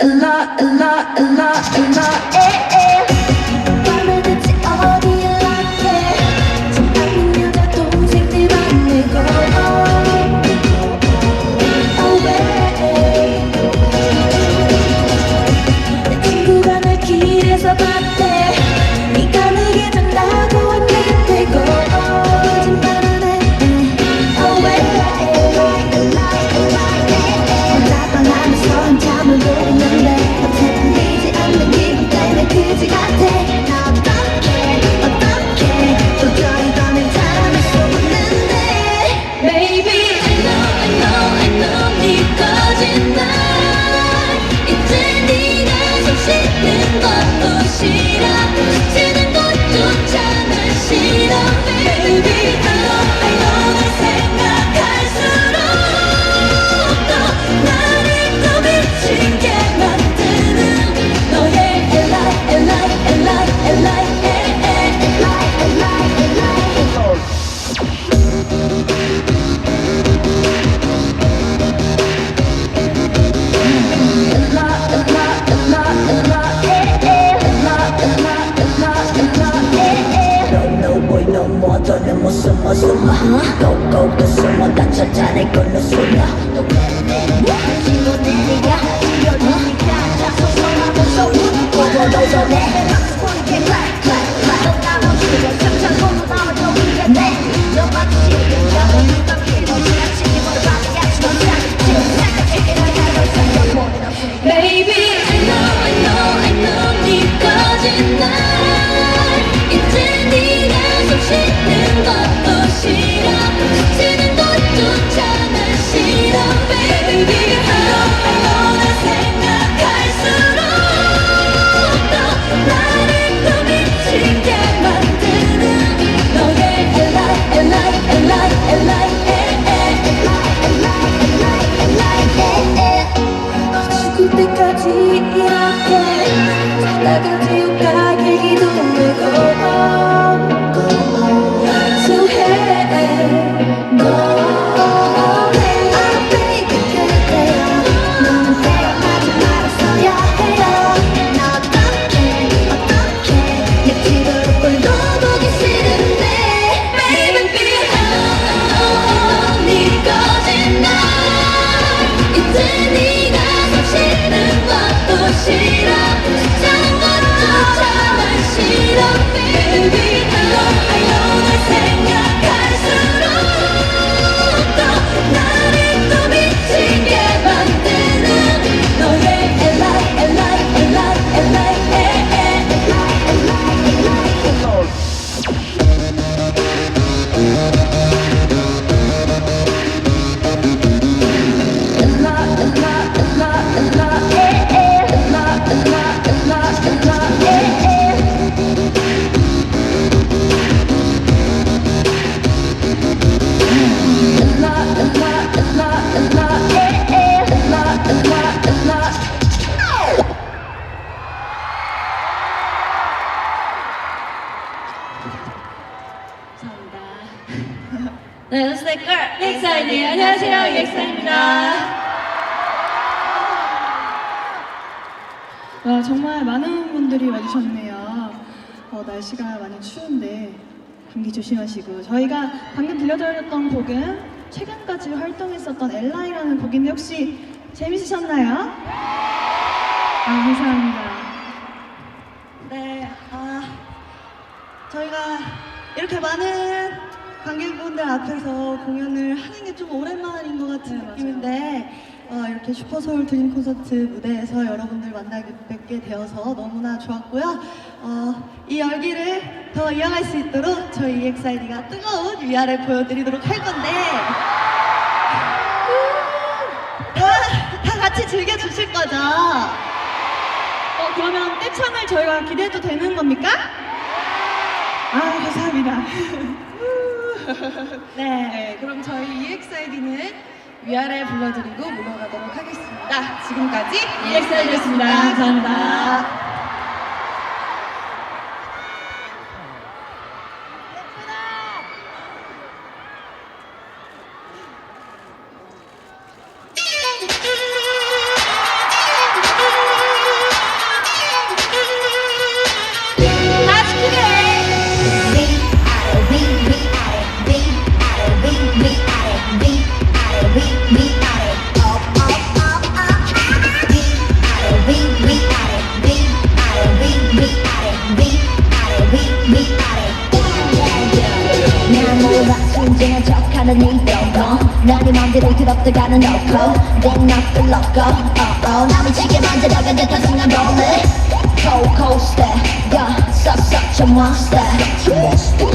엘라 엘라 엘라 Baby 죽을 때까지 이렇게 살다가 지옥 가 길 기도 되고 Thank 네, 연습생걸 EXID 안녕하세요 EXID입니다. 와, 정말 많은 분들이 와주셨네요. 어, 날씨가 많이 추운데 감기 조심하시고 저희가 방금 들려드렸던 곡은 최근까지 활동했었던 엘라이라는 곡인데 혹시 재밌으셨나요? 아, 감사합니다. 네, 아, 저희가 이렇게 많은 관객분들 앞에서 공연을 하는 게 좀 오랜만인 것 같은 네. 느낌인데, 어, 이렇게 슈퍼서울 드림 콘서트 무대에서 여러분들 만나게 뵙게 되어서 너무나 좋았고요. 어, 이 열기를 더 이어갈 수 있도록 저희 EXID가 뜨거운 위아래 보여드리도록 할 건데, 다, 다 같이 즐겨주실 거죠? 어, 그러면 떼창을 저희가 기대해도 되는 겁니까? 아, 감사합니다. 네. 네, 그럼 저희 EXID는 위아래 불러드리고 물러가도록 하겠습니다. 지금까지 EXID였습니다. 감사합니다. 생각하는 인격어 나네 맘대로 뒤덮들가는 넣고 맥락을 넣고 어어 나 미치게 만들어간 듯한 순간 볼래 Cold cold stare 야 썩썩 저 monster Monster